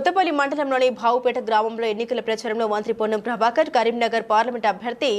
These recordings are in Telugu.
కొత్తపల్లి మండలంలోని భావుపేట గ్రామంలో ఎన్నికల ప్రచారంలో మంత్రి పొన్నం ప్రభాకర్ కరీంనగర్ పార్లమెంట్ అభ్యర్థి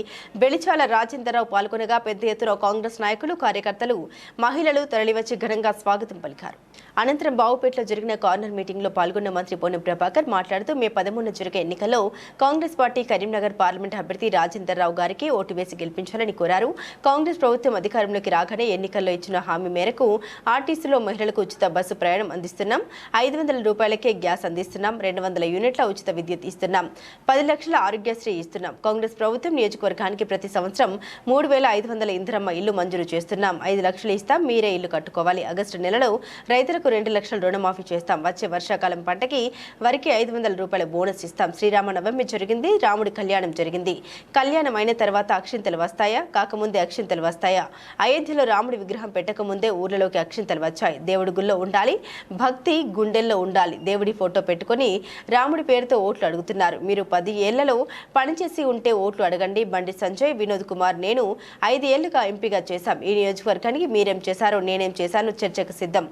బెలిచాల రాజేందర్రావు పాల్గొనగా పెద్ద ఎత్తున కాంగ్రెస్ నాయకులు కార్యకర్తలు మహిళలు తరలివచ్చి ఘనంగా స్వాగతం పలికారు. అనంతరం బావుపేటలో జరిగిన కార్నర్ మీటింగ్లో పాల్గొన్న మంత్రి పొన్నం ప్రభాకర్ మాట్లాడుతూ మే పదమూడున జరిగే ఎన్నికల్లో కాంగ్రెస్ పార్టీ కరీంనగర్ పార్లమెంట్ అభ్యర్థి రాజేందర్ రావు గారికి ఓటు వేసి గెలిపించాలని కోరారు. కాంగ్రెస్ ప్రభుత్వం అధికారంలోకి రాగానే ఎన్నికల్లో ఇచ్చిన హామీ మేరకు ఆర్టీసీలో మహిళలకు ఉచిత బస్సు ప్రయాణం అందిస్తున్నాం. ఐదు వందల రూపాయలకే గ్యాస్ అందిస్తున్నాం. రెండు వందల యూనిట్ల ఉచిత విద్యుత్ ఇస్తున్నాం. పది లక్షల ఆరోగ్యశ్రీ ఇస్తున్నాం. కాంగ్రెస్ ప్రభుత్వం నియోజకవర్గానికి ప్రతి సంవత్సరం మూడు వేల ఐదు వందల ఇంధరమ్మ ఇల్లు మంజూరు చేస్తున్నాం. ఐదు లక్షలు ఇస్తాం. మీరే ఇల్లు కట్టుకోవాలి. ఆగస్టు నెలలో రైతులకు రెండు లక్షల రుణమాఫీ చేస్తాం. వచ్చే వర్షాకాలం పంటకి వరికి ఐదు వందల రూపాయల బోనస్ ఇస్తాం. శ్రీరామ నవమి జరిగింది రాముడి కళ్యాణం జరిగింది. కళ్యాణం అయిన తర్వాత అక్షింతలు వస్తాయా? కాకముందే అక్షింతలు వస్తాయా? అయోధ్యలో రాముడి విగ్రహం పెట్టకముందే ఊర్లలోకి అక్షింతలు వచ్చాయి. దేవుడి గుళ్ళో ఉండాలి భక్తి గుండెల్లో ఉండాలి. దేవుడి ఫోటో పెట్టుకొని రాముడి పేరుతో ఓట్లు అడుగుతున్నారు. మీరు పది ఏళ్ళలో పనిచేసి ఉంటే ఓట్లు అడగండి. బండి సంజయ్ వినోద్ కుమార్ నేను ఐదేళ్ళుగా ఎంపీగా చేశాం. ఈ నియోజకవర్గానికి మీరేం చేశారో నేనేం చేశాను చర్చకు సిద్ధం.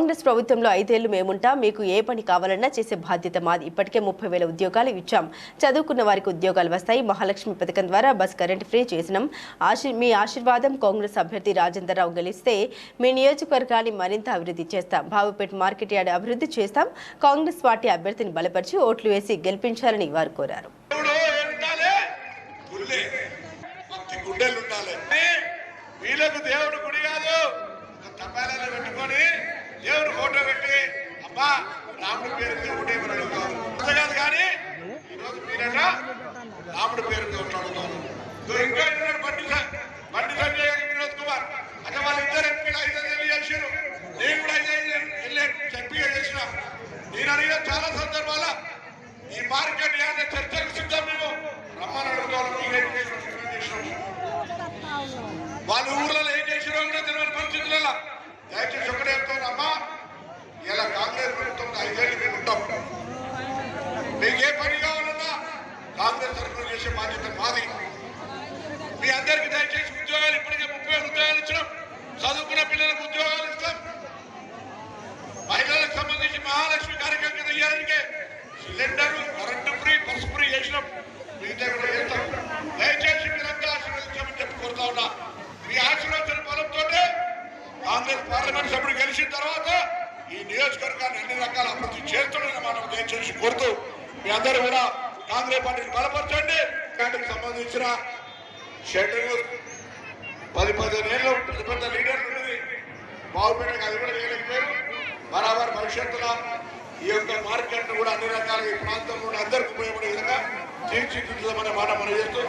కాంగ్రెస్ ప్రభుత్వంలో ఐదేళ్ళు మేముంటా మీకు ఏ పని కావాలన్నా చేసే బాధ్యత మాది. ఇప్పటికే ముప్పై వేల ఉద్యోగాలు ఇచ్చాం. చదువుకున్న వారికి ఉద్యోగాలు వస్తాయి. మహాలక్ష్మి పథకం ద్వారా బస్ కరెంట్ ఫ్రీ చేసినాం. ఆశీ మీ ఆశీర్వాదం కాంగ్రెస్ అభ్యర్థి రాజేంద్రరావు గెలిస్తే మీ నియోజకవర్గాన్ని మరింత అభివృద్ధి చేస్తాం. బాబుపేట మార్కెట్ యార్డ్ అభివృద్ధి చేస్తాం. కాంగ్రెస్ పార్టీ అభ్యర్థిని బలపరిచి ఓట్లు వేసి గెలిపించాలని వారు కోరారు. దేవుడు వీళ్ళకు దేవుడు గుడి కాదు. ఒక పెట్టుకొని దేవుని ఫోటో పెట్టి అమ్మా రాముడి పేరు దేవుడు ఏమని కాదు కానీ ఈరోజు మీరట రాముడి పేరు ఉంటాడు ఇంకా ఉన్నాడు బండి బండి సంజయ్ వినోద్ కుమార్. అంటే వాళ్ళిద్దరు ఎంపీలు ఐదు వందలు చేశారు. నేను కూడా ఐదు వందలు వెళ్ళి ఎంపీగా చేసిన. నేను అడిగిన చాలా సందర్భాల ఈ మార్కెట్ యార్డ్ చర్చకు సిద్ధం మేము. రమ్మని అడుగుతాను మీరేం వాళ్ళ ఊర్లలో ఏం చేసినా కూడా తెలియని పరిస్థితులలో దయచేసి ఒకటే చెప్తాను అమ్మా ఇలా కాంగ్రెస్ ప్రభుత్వం ఐదేళ్ళు మేము ఉంటాం మీకు ఏ పని కావాలన్నా కాంగ్రెస్ తరఫున చేసే బాధ్యత మాది. మీ అందరికీ దయచేసి ఉద్యోగాలు ఇప్పటికే ముప్పై ఉద్యోగాలు ఇచ్చినాం. చదువుకున్న పిల్లలకు ఉద్యోగాలు ఇస్తాం. మహిళలకు సంబంధించి మహాలక్ష్మి కార్యక్రమం కింద ఇయ్యడానికి cylinder current free bus free చేసినాం మీ దగ్గర చేస్తాం దయచేసి మీరంతా ఆశీర్వదించామని చెప్పి కోరుతా ఉన్నా. మీ ఆశీర్వచన బలంతో కాంగ్రెస్ పార్లమెంట్ సభ్యుడు గెలిచిన తర్వాత ఈ నియోజకవర్గాన్ని అన్ని రకాల అభివృద్ధి చేస్తాడని మనం దయచేసి కోరుతూ మీ అందరూ కూడా కాంగ్రెస్ పార్టీని బలపరచండి. వాటికి సంబంధించిన షెడ్యూల్ పది పదిహేను ఏళ్ళు పెద్ద పెద్ద లీడర్లు ఉన్నది. బాగుపడడానికి అది కూడా చేయలేకపోయారు బరాబర్ భవిష్యత్తులో ఈ యొక్క మార్కెట్ను కూడా అన్ని రకాల ఈ ప్రాంతంలో ఉన్న అందరికి ఉపయోగపడే విధంగా తీర్చిదిద్దామనే మాట మనం చేస్తూ